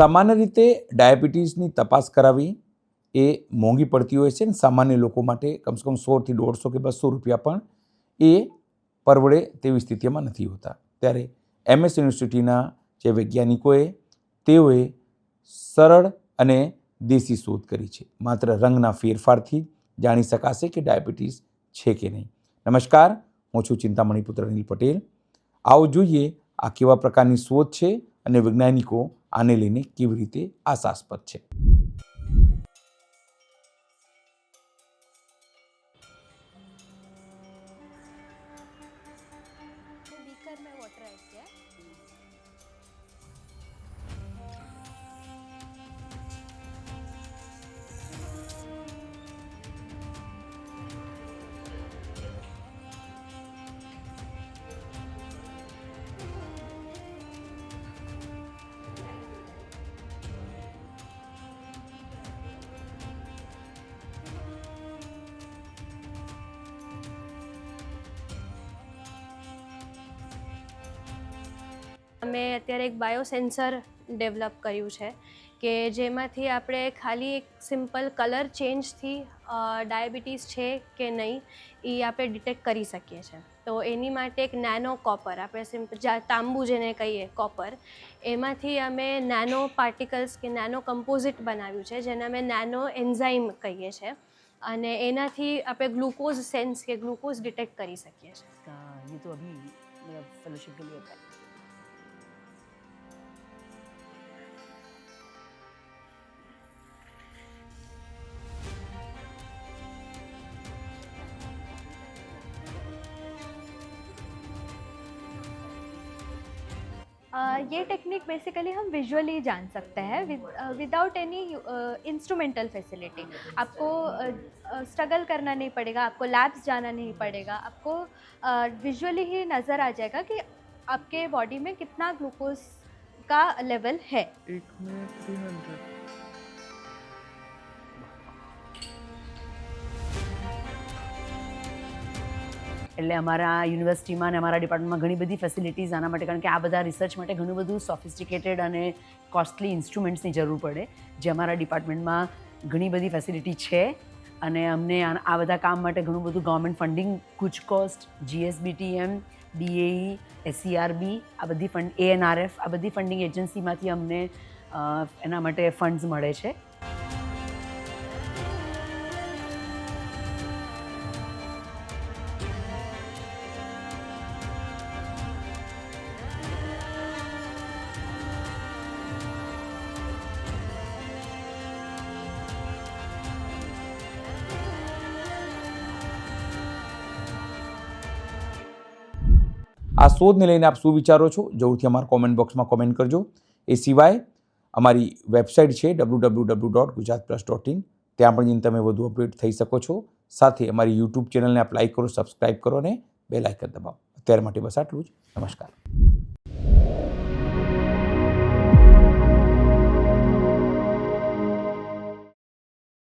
સામાન્ય રીતે ડાયાબિટીસની તપાસ કરાવવી એ મોંઘી પડતી હોય છે ને સામાન્ય લોકો માટે કમસે કમ સોથી દોઢસો કે બસો રૂપિયા પણ એ પરવડે તેવી સ્થિતિમાં નથી હોતા. ત્યારે એમએસ યુનિવર્સિટીના જે વૈજ્ઞાનિકોએ તેઓએ સરળ અને દેશી શોધ કરી છે. માત્ર રંગના ફેરફારથી જાણી શકાશે કે ડાયાબિટીસ છે કે નહીં. નમસ્કાર, હું છું ચિંતામણી પુત્ર અનિલ પટેલ. આવો જોઈએ આ કેવા પ્રકારની શોધ છે અને વૈજ્ઞાનિકો આને લઈને કેવી રીતે આશાસ્પદ છે बीकर में वाटर અમે અત્યારે એક બાયોસેન્સર ડેવલપ કર્યું છે કે જેમાંથી આપણે ખાલી એક સિમ્પલ કલર ચેન્જથી ડાયાબિટીસ છે કે નહીં એ આપણે ડિટેક્ટ કરી શકીએ છીએ. તો એની માટે એક નેનો કોપર આપણે સિમ્પલ તાંબુ જેને કહીએ કોપર એમાંથી અમે નેનો પાર્ટિકલ્સ કે નેનો કમ્પોઝિટ બનાવ્યું છે, જેને અમે નેનો એન્ઝાઇમ કહીએ છીએ. અને એનાથી આપણે ગ્લુકોઝ સેન્સ કે ગ્લુકોઝ ડિટેક્ટ કરી શકીએ છીએ. ये टेक्निक बेसिकली हम विजुअली जान सकते हैं विदाउट एनी इंस्ट्रूमेंटल फैसिलिटी आपको स्ट्रगल uh, करना नहीं पड़ेगा आपको लैब्स जाना नहीं पड़ेगा आपको विजुअली uh, ही नज़र आ जाएगा कि आपके बॉडी में कितना ग्लूकोज का लेवल है। एक में એટલે અમારા યુનિવર્સિટીમાં અને અમારા ડિપાર્ટમેન્ટમાં ઘણી બધી ફેસિલિટીઝ આના માટે, કારણ કે આ બધા રિસર્ચ માટે ઘણું બધું સોફિસ્ટિકેટેડ અને કોસ્ટલી ઇન્સ્ટ્રુમેન્ટ્સની જરૂર પડે, જે અમારા ડિપાર્ટમેન્ટમાં ઘણી બધી ફેસિલિટી છે. અને અમને આ બધા કામ માટે ઘણું બધું ગવર્મેન્ટ ફંડિંગ કુચ કોસ્ટ જીએસબીટીએમ ડીએઈ એસસીઆરબી આ બધી ફંડ એએનઆરએફ આ બધી ફંડિંગ એજન્સીમાંથી અમને એના માટે ફંડ્સ મળે છે. આ શોધને લઈને આપ શું વિચારો છો? જરૂરથી અમારા કોમેન્ટ બોક્સમાં કોમેન્ટ કરજો. એ સિવાય અમારી વેબસાઇટ છે W W W dot Gujarat plus dot in ત્યાં પણ જઈને તમે વધુ અપડેટ થઈ શકો છો. સાથે અમારી યુટ્યુબ ચેનલને આપ લાઇક કરો સબસ્ક્રાઇબ કરો અને બેલ આઇકન દબાવો. અત્યારે માટે બસ આટલું જ. નમસ્કાર.